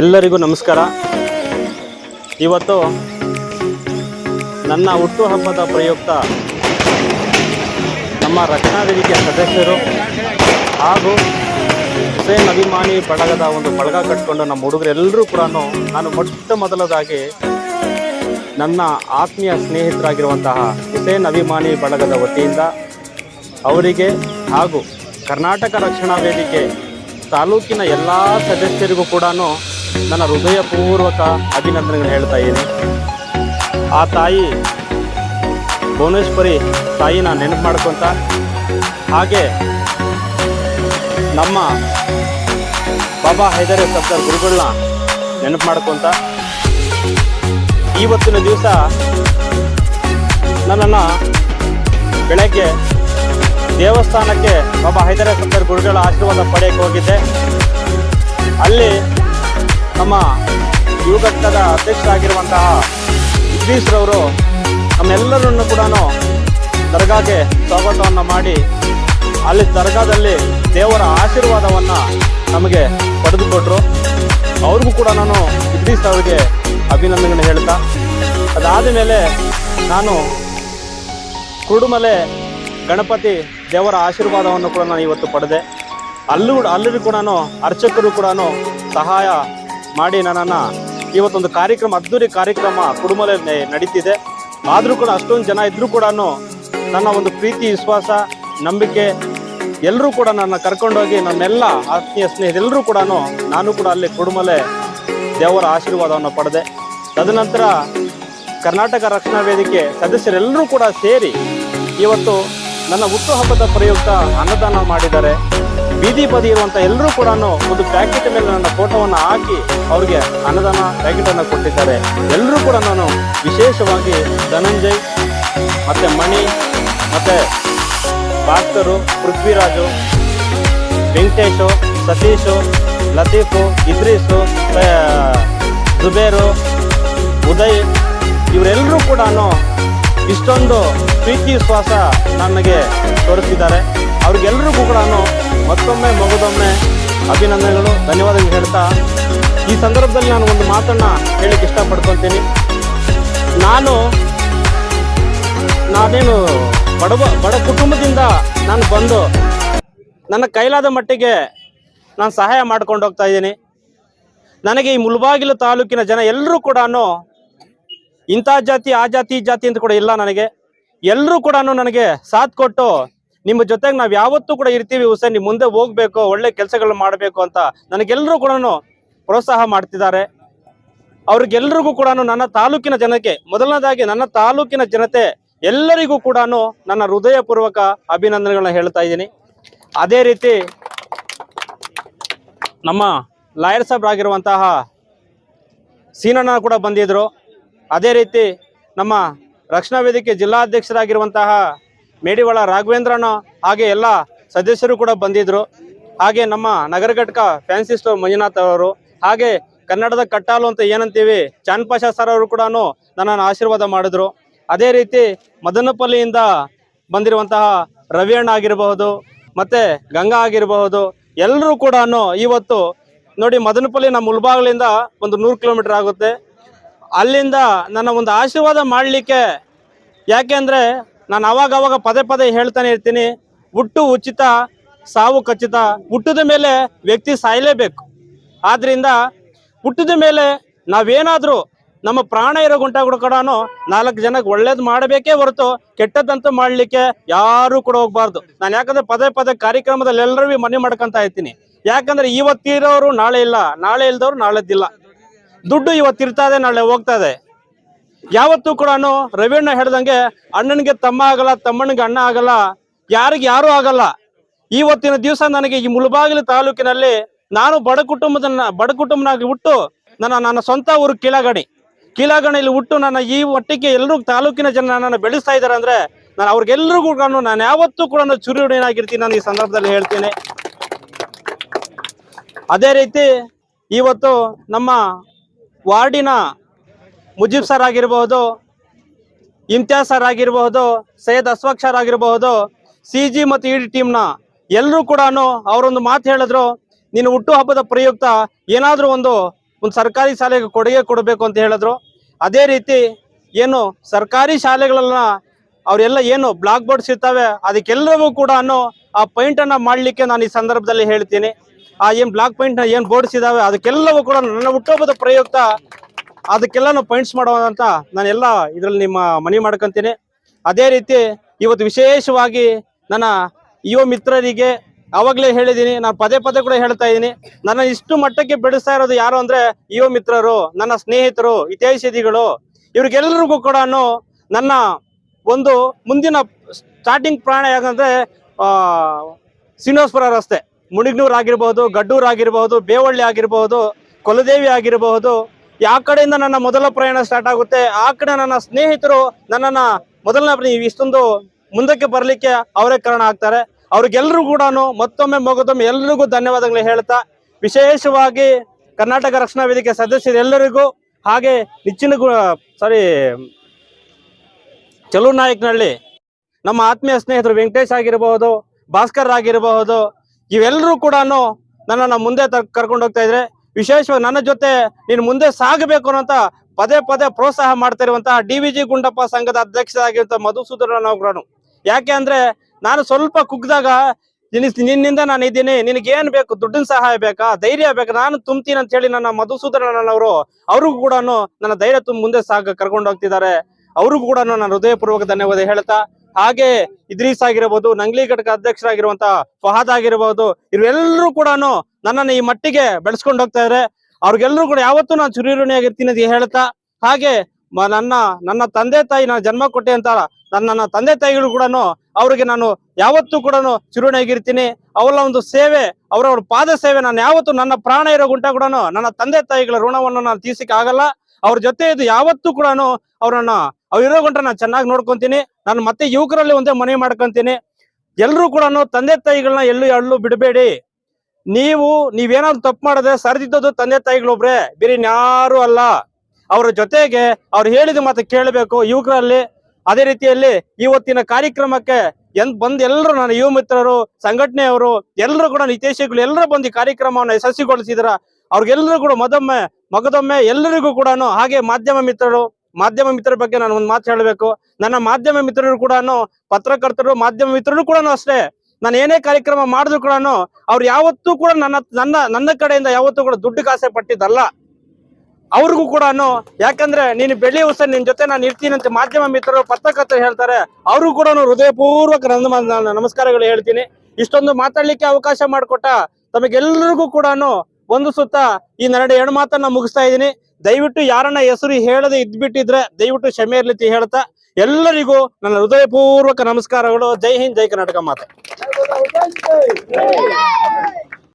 ಎಲ್ಲರಿಗೂ ನಮಸ್ಕಾರ. ಇವತ್ತು ನನ್ನ ಹುಟ್ಟುಹಬ್ಬದ ಪ್ರಯುಕ್ತ ನಮ್ಮ ರಕ್ಷಣಾ ವೇದಿಕೆಯ ಸದಸ್ಯರು ಹಾಗೂ ಹುಸೇನ್ ಅಭಿಮಾನಿ ಬಳಗದ ಒಂದು ಬಳಗ ಕಟ್ಕೊಂಡು ನಮ್ಮ ಹುಡುಗರೆಲ್ಲರೂ ಕೂಡ ನಾನು ಮೊಟ್ಟ ಮೊದಲದಾಗಿ ನನ್ನ ಆತ್ಮೀಯ ಸ್ನೇಹಿತರಾಗಿರುವಂತಹ ಹುಸೇನ್ ಅಭಿಮಾನಿ ಬಳಗದ ವತಿಯಿಂದ ಅವರಿಗೆ ಹಾಗೂ ಕರ್ನಾಟಕ ರಕ್ಷಣಾ ವೇದಿಕೆ ತಾಲೂಕಿನ ಎಲ್ಲ ಸದಸ್ಯರಿಗೂ ಕೂಡ ನನ್ನ ಹೃದಯಪೂರ್ವಕ ಅಭಿನಂದನೆಗಳು ಹೇಳ್ತಾ ಇದ್ದೀನಿ. ಆ ತಾಯಿ, ಭುವನೇಶ್ವರಿ ತಾಯಿನ ನೆನಪು ಮಾಡ್ಕೊತ, ಹಾಗೆ ನಮ್ಮ ಬಾಬಾ ಹೈದರ್ ಸಬ್ದರ್ ಗುರುಗಳನ್ನ ನೆನಪು ಮಾಡ್ಕೊತ, ಇವತ್ತಿನ ದಿವಸ ನನ್ನನ್ನು ಬೆಳಗ್ಗೆ ದೇವಸ್ಥಾನಕ್ಕೆ ಬಾಬಾ ಹೈದರ ಸತ್ತರ್ ಗುರುಗಳ ಆಶೀರ್ವಾದ ಪಡೆಯಕ್ಕೆ ಹೋಗಿದ್ದೆ. ಅಲ್ಲಿ ನಮ್ಮ ಯುವ ಘಟಕದ ಅಧ್ಯಕ್ಷರಾಗಿರುವಂತಹ ರವರು ನಮ್ಮೆಲ್ಲರನ್ನು ಕೂಡ ದರ್ಗಾಗೆ ಸ್ವಾಗತವನ್ನು ಮಾಡಿ, ಅಲ್ಲಿ ದರ್ಗಾದಲ್ಲಿ ದೇವರ ಆಶೀರ್ವಾದವನ್ನು ನಮಗೆ ಪಡೆದುಕೊಟ್ರು. ಅವ್ರಿಗೂ ಕೂಡ ನಾನು ಇದ್ರೀಸ್ ಅವರಿಗೆ ಅಭಿನಂದನೆ ಹೇಳ್ತಾ, ಅದಾದ ಮೇಲೆ ನಾನು ಕುರುಡುಮಲೆ ಗಣಪತಿ ದೇವರ ಆಶೀರ್ವಾದವನ್ನು ಕೂಡ ನಾನು ಇವತ್ತು ಪಡೆದೆ. ಅಲ್ಲೂ ಅಲ್ಲೂ ಕೂಡ ಅರ್ಚಕರು ಕೂಡ ಸಹಾಯ ಮಾಡಿ ನನ್ನನ್ನು ಇವತ್ತೊಂದು ಕಾರ್ಯಕ್ರಮ ಅದ್ದೂರಿ ಕಾರ್ಯಕ್ರಮ ಕುಡುಮಲೆ ನಡೀತಿದೆ. ಆದರೂ ಕೂಡ ಅಷ್ಟೊಂದು ಜನ ಇದ್ದರೂ ಕೂಡ ನನ್ನ ಒಂದು ಪ್ರೀತಿ, ವಿಶ್ವಾಸ, ನಂಬಿಕೆ ಎಲ್ಲರೂ ಕೂಡ ನನ್ನ ಕರ್ಕೊಂಡೋಗಿ ನನ್ನೆಲ್ಲ ಆತ್ಮೀಯ ಸ್ನೇಹಿತರೆಲ್ಲರೂ ಕೂಡ ನಾನು ಕೂಡ ಅಲ್ಲಿ ಕುಡುಮಲೆ ದೇವರ ಆಶೀರ್ವಾದವನ್ನು ಪಡೆದೆ. ತದನಂತರ ಕರ್ನಾಟಕ ರಕ್ಷಣಾ ವೇದಿಕೆ ಸದಸ್ಯರೆಲ್ಲರೂ ಕೂಡ ಸೇರಿ ಇವತ್ತು ನನ್ನ ಹುಟ್ಟುಹಬ್ಬದ ಪ್ರಯುಕ್ತ ಅನ್ನದಾನ ಮಾಡಿದ್ದಾರೆ. ಬೀದಿ ಬದಿ ಎಲ್ಲರೂ ಕೂಡ ಒಂದು ಪ್ಯಾಕೆಟ್ ಮೇಲೆ ನನ್ನ ಫೋಟೋವನ್ನು ಹಾಕಿ ಅವ್ರಿಗೆ ಅನ್ನದಾನ ಪ್ಯಾಕೆಟ್ ಅನ್ನು ಕೊಟ್ಟಿದ್ದಾರೆ. ಎಲ್ಲರೂ ಕೂಡ ನಾನು ವಿಶೇಷವಾಗಿ ಧನಂಜಯ್, ಮತ್ತೆ ಮಣಿ, ಮತ್ತೆ ಭಾಸ್ಕರು, ಪೃಥ್ವಿರಾಜು, ವೆಂಕಟೇಶು, ಸತೀಶು, ಲತೀಫು, ಇದ್ರೀಸು ಜುಬೇರು ಉದಯ್, ಇವರೆಲ್ಲರೂ ಕೂಡ ಇಷ್ಟೊಂದು ಪ್ರೀತಿ ವಿಶ್ವಾಸ ನನಗೆ ತೋರಿಸಿದ್ದಾರೆ. ಅವ್ರಿಗೆಲ್ಲರಿಗೂ ಕೂಡ ಮತ್ತೊಮ್ಮೆ ಮಗದೊಮ್ಮೆ ಅಭಿನಂದನೆಗಳು, ಧನ್ಯವಾದಗಳು ಹೇಳ್ತಾ, ಈ ಸಂದರ್ಭದಲ್ಲಿ ನಾನು ಒಂದು ಮಾತನ್ನು ಹೇಳಕ್ಕೆ ಇಷ್ಟಪಡ್ಕೊತೀನಿ ನಾನು, ನಾನೇನು ಬಡವ, ಬಡ ಕುಟುಂಬದಿಂದ ನಾನು ಬಂದು ನನ್ನ ಕೈಲಾದ ಮಟ್ಟಿಗೆ ನಾನು ಸಹಾಯ ಮಾಡ್ಕೊಂಡು ಹೋಗ್ತಾ ಇದ್ದೀನಿ. ನನಗೆ ಈ ಮುಲ್ಬಾಗಿಲು ತಾಲೂಕಿನ ಜನ ಎಲ್ಲರೂ ಕೂಡ ಇಂಥ ಜಾತಿ, ಆ ಜಾತಿ, ಈ ಜಾತಿ ಅಂತ ಕೂಡ ಇಲ್ಲ ನನಗೆ. ಎಲ್ಲರೂ ಕೂಡ ನನಗೆ ಸಾಥ್ ಕೊಟ್ಟು ನಿಮ್ಮ ಜೊತೆಗೆ ನಾವು ಯಾವತ್ತೂ ಕೂಡ ಇರ್ತೀವಿ ಹುಸೇನ್, ನೀವು ಮುಂದೆ ಹೋಗ್ಬೇಕು, ಒಳ್ಳೆ ಕೆಲಸಗಳು ಮಾಡಬೇಕು ಅಂತ ನನಗೆಲ್ಲರೂ ಕೂಡ ಪ್ರೋತ್ಸಾಹ ಮಾಡ್ತಿದ್ದಾರೆ. ಅವ್ರಿಗೆಲ್ರಿಗೂ ಕೂಡ ನನ್ನ ತಾಲೂಕಿನ ಜನಕ್ಕೆ, ಮೊದಲನೇದಾಗಿ ನನ್ನ ತಾಲೂಕಿನ ಜನತೆ ಎಲ್ಲರಿಗೂ ಕೂಡ ನನ್ನ ಹೃದಯಪೂರ್ವಕ ಅಭಿನಂದನೆಗಳನ್ನ ಹೇಳ್ತಾ ಇದ್ದೀನಿ. ಅದೇ ರೀತಿ ನಮ್ಮ ಲಾಯರ್ ಸಾಹೇಬ್ ಆಗಿರುವಂತಹ ಸೀನಣ್ಣ ಕೂಡ ಬಂದಿದ್ರು. ಅದೇ ರೀತಿ ನಮ್ಮ ರಕ್ಷಣಾ ವೇದಿಕೆ ಜಿಲ್ಲಾಧ್ಯಕ್ಷರಾಗಿರುವಂತಹ ಮೇಡಿವಾಳ ರಾಘವೇಂದ್ರನ ಹಾಗೆ ಎಲ್ಲ ಸದಸ್ಯರು ಕೂಡ ಬಂದಿದ್ರು. ಹಾಗೆ ನಮ್ಮ ನಗರ ಘಟಕ ಫ್ಯಾನ್ಸಿ ಸ್ಟೋರ್ ಮಂಜುನಾಥ್ ಅವರು ಹಾಗೆ ಕನ್ನಡದ ಕಟ್ಟಾಲು ಅಂತ ಏನಂತೀವಿ ಚಾನ್ಪಾಷಾ ಸರ್ ಅವರು ಕೂಡ ನನ್ನನ್ನು ಆಶೀರ್ವಾದ ಮಾಡಿದ್ರು. ಅದೇ ರೀತಿ ಮದನಪಲ್ಲಿಯಿಂದ ಬಂದಿರುವಂತಹ ರವಿ ಅಣ್ಣ ಆಗಿರಬಹುದು, ಮತ್ತೆ ಗಂಗಾ ಆಗಿರಬಹುದು, ಎಲ್ಲರೂ ಕೂಡ ಇವತ್ತು ನೋಡಿ ಮದನಪಲ್ಲಿ ನಮ್ಮ ಮುಲ್ಬಾಗ್ಲಿಂದ ಒಂದು ನೂರು ಕಿಲೋಮೀಟರ್ ಆಗುತ್ತೆ. ಅಲ್ಲಿಂದ ನನ್ನ ಒಂದು ಆಶೀರ್ವಾದ ಮಾಡಲಿಕ್ಕೆ ಯಾಕೆಂದರೆ ನಾನು ಅವಾಗ ಅವಾಗ ಪದೇ ಪದೇ ಹೇಳ್ತಾನೆ ಇರ್ತೀನಿ, ಹುಟ್ಟು ಉಚಿತ, ಸಾವು ಖಚಿತ, ಹುಟ್ಟಿದ ಮೇಲೆ ವ್ಯಕ್ತಿ ಸಾಯಲೇಬೇಕು. ಆದ್ದರಿಂದ ಹುಟ್ಟಿದ ಮೇಲೆ ನಾವೇನಾದರೂ ನಮ್ಮ ಪ್ರಾಣ ಇರೋ ಗುಂಟ ಕೂಡ ನಾಲ್ಕು ಜನಕ್ಕೆ ಒಳ್ಳೇದು ಮಾಡಬೇಕೇ ಹೊರತು ಕೆಟ್ಟದಂತೂ ಮಾಡಲಿಕ್ಕೆ ಯಾರೂ ಕೂಡ ಹೋಗ್ಬಾರ್ದು. ನಾನು ಯಾಕಂದರೆ ಪದೇ ಪದೇ ಕಾರ್ಯಕ್ರಮದಲ್ಲಿ ಎಲ್ಲರೂ ಮನೆ ಮಾಡ್ಕೊತಾ ಇರ್ತೀನಿ. ಯಾಕಂದರೆ ಇವತ್ತಿರೋರು ನಾಳೆ ಇಲ್ಲ, ನಾಳೆ ಇಲ್ದವ್ರು ನಾಳೆದ್ದಿಲ್ಲ ದುಡ್ಡು ಇವತ್ತಿರ್ತಾ ಇದೆ ನಾಳೆ ಹೋಗ್ತಾ ಇದೆ ಯಾವತ್ತೂ ಕೂಡ ರವೀಣ್ಣ ಹೇಳ್ದಂಗೆ, ಅಣ್ಣನಿಗೆ ತಮ್ಮ ಆಗಲ್ಲ, ತಮ್ಮನಿಗೆ ಅಣ್ಣ ಆಗಲ್ಲ, ಯಾರಿಗೆ ಯಾರು ಆಗಲ್ಲ. ಇವತ್ತಿನ ದಿವಸ ನನಗೆ ಈ ಮುಳಬಾಗಿಲು ತಾಲೂಕಿನಲ್ಲಿ ನಾನು ಬಡ ಕುಟುಂಬದ ಬಡ ಕುಟುಂಬನಾಗಿ ಹುಟ್ಟು ನನ್ನ ನನ್ನ ಸ್ವಂತ ಊರು ಕೀಳಗಣಿ. ಕೀಳಗಣಿಯಲ್ಲಿ ಹುಟ್ಟು ನನ್ನ ಈ ಒಟ್ಟಿಗೆ ಎಲ್ಲರೂ ತಾಲೂಕಿನ ಜನ ನನ್ನನ್ನು ಬೆಳೆಸ್ತಾ ಇದ್ದಾರೆ ಅಂದ್ರೆ ನಾನು ಅವ್ರಿಗೆಲ್ಲರಿಗೂ ನಾನು ಯಾವತ್ತೂ ಕೂಡ ಚುರುಡಿನಾಗಿರ್ತೀನಿ ನಾನು ಈ ಸಂದರ್ಭದಲ್ಲಿ ಹೇಳ್ತೀನಿ. ಅದೇ ರೀತಿ ಇವತ್ತು ನಮ್ಮ ವಾರ್ಡಿನ ಮುಜೀಬ್ ಸರ್ ಆಗಿರಬಹುದು, ಇಮ್ತಿಯಾಜ್ ಸರ್ ಆಗಿರಬಹುದು, ಸೈಯದ್ ಅಸ್ವಾಕ್ ಸರ್ ಆಗಿರಬಹುದು, ಸಿ ಜಿ ಮತ್ತು ಇಡಿ ಟೀಮ್ನ ಎಲ್ಲರೂ ಕೂಡ ಅವರೊಂದು ಮಾತು ಹೇಳಿದ್ರು, ನೀನು ಹುಟ್ಟುಹಬ್ಬದ ಪ್ರಯುಕ್ತ ಏನಾದರೂ ಒಂದು ಒಂದು ಸರ್ಕಾರಿ ಶಾಲೆಗೆ ಕೊಡುಗೆ ಕೊಡಬೇಕು ಅಂತ ಹೇಳಿದ್ರು. ಅದೇ ರೀತಿ ಏನು ಸರ್ಕಾರಿ ಶಾಲೆಗಳನ್ನ ಅವರೆಲ್ಲ ಏನು ಬ್ಲಾಕ್ ಬೋರ್ಡ್ಸ್ ಇರ್ತವೆ ಅದಕ್ಕೆಲ್ಲವೂ ಕೂಡ ಆ ಪಾಯಿಂಟ್ ಅನ್ನ ಮಾಡ್ಲಿಕ್ಕೆ ನಾನು ಈ ಸಂದರ್ಭದಲ್ಲಿ ಹೇಳ್ತೀನಿ. ಆ ಏನ್ ಬ್ಲಾಕ್ ಪಾಯಿಂಟ್ನ ಏನ್ ಬೋರ್ಡ್ಸ್ ಇದಾವೆ, ಅದಕ್ಕೆಲ್ಲವೂ ಕೂಡ ನನ್ನ ಹುಟ್ಟುಹಬ್ಬದ ಪ್ರಯುಕ್ತ ಅದಕ್ಕೆಲ್ಲ ಪಾಯಿಂಟ್ಸ್ ಮಾಡುವಂತ ನಾನು ನಾನೆಲ್ಲ ಇದ್ರಲ್ಲಿ ನಿಮ್ಮ ಮನವಿ ಮಾಡ್ಕೊಂತೀನಿ. ಅದೇ ರೀತಿ ಇವತ್ತು ವಿಶೇಷವಾಗಿ ನನ್ನ ಯುವ ಮಿತ್ರರಿಗೆ ಅವಾಗಲೇ ಹೇಳಿದ್ದೀನಿ ನಾನು ಪದೇ ಪದೇ ಕೂಡ ಹೇಳ್ತಾ ಇದ್ದೀನಿ ನನ್ನ ಇಷ್ಟು ಮಟ್ಟಕ್ಕೆ ಬೆಳೆಸ್ತಾ ಇರೋದು ಯಾರು ಅಂದ್ರೆ ಯುವ ಮಿತ್ರರು, ನನ್ನ ಸ್ನೇಹಿತರು, ಹಿತೈಷಿಗಳು ಇವ್ರಿಗೆಲ್ಲರಿಗೂ ಕೂಡ ನನ್ನ ಒಂದು ಮುಂದಿನ ಸ್ಟಾರ್ಟಿಂಗ್ ಪ್ರಾಣ ಯಾಕಂದ್ರೆ, ಆ, ಶ್ರೀನಿವಾಸಪುರ ರಸ್ತೆ. ಮುಣಿಗ್ನೂರ್ ಆಗಿರ್ಬೋದು, ಗಡ್ಡೂರ್ ಆಗಿರ್ಬಹುದು ಬೇವಳ್ಳಿ ಆಗಿರ್ಬೋದು, ಕೊಲದೇವಿ ಆಗಿರಬಹುದು ಯಾವ ಕಡೆಯಿಂದ ನನ್ನ ಮೊದಲ ಪ್ರಯಾಣ ಸ್ಟಾರ್ಟ್ ಆಗುತ್ತೆ. ಆ ಕಡೆ ನನ್ನ ಸ್ನೇಹಿತರು ನನ್ನನ್ನ ಮೊದಲನೇ ಇಷ್ಟೊಂದು ಮುಂದಕ್ಕೆ ಬರಲಿಕ್ಕೆ ಅವರೇ ಕಾರಣ ಆಗ್ತಾರೆ. ಅವ್ರಿಗೆಲ್ಲರೂ ಕೂಡ ಮತ್ತೊಮ್ಮೆ ಮಗದೊಮ್ಮೆ ಎಲ್ರಿಗೂ ಧನ್ಯವಾದಗಳು ಹೇಳ್ತಾ, ವಿಶೇಷವಾಗಿ ಕರ್ನಾಟಕ ರಕ್ಷಣಾ ವೇದಿಕೆ ಸದಸ್ಯರೆಲ್ಲರಿಗೂ ಹಾಗೆ ನಿಚ್ಚಿನ ಸಾರಿ ಚಲೂ ನಾಯಕ್ನಹಳ್ಳಿ ನಮ್ಮ ಆತ್ಮೀಯ ಸ್ನೇಹಿತರು ವೆಂಕಟೇಶ್ ಆಗಿರಬಹುದು ಭಾಸ್ಕರ್ ಆಗಿರಬಹುದು ಇವೆಲ್ಲರೂ ಕೂಡ ನನ್ನನ್ನು ಮುಂದೆ ಕರ್ಕೊಂಡು ಹೋಗ್ತಾ ಇದ್ರೆ, ವಿಶೇಷವಾಗಿ ನನ್ನ ಜೊತೆ ನೀನು ಮುಂದೆ ಸಾಗಬೇಕು ಅನ್ನೋಂತ ಪದೇ ಪದೇ ಪ್ರೋತ್ಸಾಹ ಮಾಡ್ತಾ ಇರುವಂತಹ ಡಿ ವಿ ಜಿ ಗುಂಡಪ್ಪ ಸಂಘದ ಅಧ್ಯಕ್ಷರಾಗಿರುವಂತಹ ಮಧುಸೂದನ ಅವರು ಯಾಕೆ ಅಂದ್ರೆ ನಾನು ಸ್ವಲ್ಪ ಕುಗ್ದಾಗ ನಿನ್ನ- ನಿನ್ನಿಂದ ನಾನು ಇದ್ದೀನಿ ನಿನಗೆ ಏನ್ ಬೇಕು, ದುಡ್ಡಿನ ಸಹಾಯ ಬೇಕಾ, ಧೈರ್ಯ ಬೇಕಾ, ನಾನು ತುಂಬ್ತೀನಿ ಅಂತ ಹೇಳಿ ನನ್ನ ಮಧುಸೂದನವರು ಅವ್ರಿಗೂ ಕೂಡ ನನ್ನ ಧೈರ್ಯ ತುಂಬ ಮುಂದೆ ಸಾಗ, ಕರ್ಕೊಂಡು ಹೋಗ್ತಿದ್ದಾರೆ. ಅವ್ರಿಗೂ ಕೂಡ ನಾನು ಹೃದಯಪೂರ್ವಕ ಧನ್ಯವಾದ ಹೇಳ್ತಾ ಹಾಗೆ ಇದ್ರೀಸ್ ಆಗಿರಬಹುದು ನಂಗ್ಲಿ ಘಟಕ ಅಧ್ಯಕ್ಷರಾಗಿರುವಂತ ಫಹಾದ್ ಆಗಿರಬಹುದು ಇವರೆಲ್ಲರೂ ಕೂಡ ನನ್ನನ್ನು ಈ ಮಟ್ಟಿಗೆ ಬೆಳೆಸ್ಕೊಂಡು ಹೋಗ್ತಾ ಇದ್ರೆ. ಅವ್ರಿಗೆಲ್ಲರೂ ಕೂಡ ಯಾವತ್ತೂ ನಾನು ಚುರಿರುಣಿಯಾಗಿರ್ತೀನಿ ಅಂತ ಹೇಳ್ತಾ, ಹಾಗೆ ನನ್ನ ನನ್ನ ತಂದೆ ತಾಯಿ ನಾನು ಜನ್ಮ ಕೊಟ್ಟೆ ಅಂತ ನನ್ನ ತಂದೆ ತಾಯಿಗಳು ಕೂಡ ಅವ್ರಿಗೆ ನಾನು ಯಾವತ್ತೂ ಕೂಡ ಚುರುಣಿಯಾಗಿರ್ತೀನಿ ಅವರ ಒಂದು ಸೇವೆ ಅವರ ಒಂದು ಪಾದ ಸೇವೆ, ನಾನು ಯಾವತ್ತೂ ನನ್ನ ಪ್ರಾಣ ಇರೋ ಗುಂಟ ಕೂಡ ನನ್ನ ತಂದೆ ತಾಯಿಗಳ ಋಣವನ್ನು ನಾನು ತೀರ್ಸಕ್ಕೆ ಆಗಲ್ಲ ಅವ್ರ ಜೊತೆ ಇದು ಯಾವತ್ತೂ ಕೂಡ ಅವ್ರನ್ನ ಅವ್ರಿರೋ ಗಂಟ ನಾನು ಚೆನ್ನಾಗಿ ನೋಡ್ಕೊಂತೀನಿ. ನಾನು ಮತ್ತೆ ಯುವಕರಲ್ಲಿ ಒಂದೇ ಮನೆ ಮಾಡ್ಕೊಂತೀನಿ. ಎಲ್ಲರೂ ಕೂಡ ತಂದೆ ತಾಯಿಗಳನ್ನ ಎಲ್ಲೂ ಎಳ್ಳು ಬಿಡಬೇಡಿ. ನೀವು, ನೀವೇನಾದ್ರು ತಪ್ಪು ಮಾಡಿದ್ರೆ ಸರಿದಿದ್ದದು ತಂದೆ ತಾಯಿಗಳೊಬ್ರೆ. ಬೇರೆ ಯಾರು ಅಲ್ಲ. ಅವ್ರ ಜೊತೆಗೆ ಅವ್ರು ಹೇಳಿದ ಮಾತು ಕೇಳಬೇಕು. ಯುವಕರಲ್ಲಿ ಅದೇ ರೀತಿಯಲ್ಲಿ ಇವತ್ತಿನ ಕಾರ್ಯಕ್ರಮಕ್ಕೆ ಎನ್ ಬಂದ್ ಎಲ್ಲರೂ ನನ್ನ ಯುವ ಮಿತ್ರರು, ಸಂಘಟನೆಯವರು ಎಲ್ಲರೂ ಕೂಡ ಹಿತೇಶಿಗಳು ಎಲ್ಲರೂ ಬಂದು ಈ ಕಾರ್ಯಕ್ರಮವನ್ನು ಯಶಸ್ವಿಗೊಳಿಸಿದ್ರ. ಅವ್ರಿಗೆಲ್ಲರೂ ಕೂಡ ಮದೊಮ್ಮೆ ಮಗದೊಮ್ಮೆ ಎಲ್ಲರಿಗೂ ಕೂಡ ಹಾಗೆ ಮಾಧ್ಯಮ ಮಿತ್ರರು ಮಾಧ್ಯಮ ಮಿತ್ರರ ಬಗ್ಗೆ ನಾನು ಒಂದು ಮಾತು ಹೇಳಬೇಕು. ನನ್ನ ಮಾಧ್ಯಮ ಮಿತ್ರರು ಕೂಡ ಪತ್ರಕರ್ತರು, ಮಾಧ್ಯಮ ಮಿತ್ರರು ಕೂಡ ಅಷ್ಟೇ. ನಾನು ಏನೇ ಕಾರ್ಯಕ್ರಮ ಮಾಡಿದ್ರು ಕೂಡ ಅವ್ರು ಯಾವತ್ತೂ ಕೂಡ ನನ್ನ ನನ್ನ ನನ್ನ ಕಡೆಯಿಂದ ಯಾವತ್ತೂ ಕೂಡ ದುಡ್ಡು ಕಾಸೆ ಪಟ್ಟಿದ್ದಲ್ಲ. ಅವ್ರಿಗೂ ಕೂಡ ಯಾಕಂದ್ರೆ ನೀನು ಬೆಳ್ಳಿ ಉತ್ಸ ನಿನ್ ಜೊತೆ ನಾನು ಇರ್ತೀನಿ ಮಾಧ್ಯಮ ಮಿತ್ರರು, ಪತ್ರಕರ್ತರು ಹೇಳ್ತಾರೆ. ಅವ್ರಿಗೂ ಕೂಡ ಹೃದಯಪೂರ್ವಕ ನನ್ನ ನಮಸ್ಕಾರಗಳು ಹೇಳ್ತೀನಿ. ಇಷ್ಟೊಂದು ಮಾತಾಡ್ಲಿಕ್ಕೆ ಅವಕಾಶ ಮಾಡಿಕೊಟ್ಟ ತಮಗೆಲ್ಲರಿಗೂ ಕೂಡ ಒಂದು ಸುತ್ತ ಈ ನರಡೆ ಎರಡು ಮಾತನ್ನ ಮುಗಿಸ್ತಾ ಇದ್ದೀನಿ. ದಯವಿಟ್ಟು ಯಾರನ್ನ ಹೆಸರು ಹೇಳದೆ ಇದ್ಬಿಟ್ಟಿದ್ರೆ ದಯವಿಟ್ಟು ಕ್ಷಮೆ ಇರ್ಲಿತಿ ಹೇಳ್ತಾ ಎಲ್ಲರಿಗೂ ನನ್ನ ಹೃದಯಪೂರ್ವಕ ನಮಸ್ಕಾರಗಳು. ಜೈ ಹಿಂದ್, ಜೈ ಕರ್ನಾಟಕ ಮಾತೆ.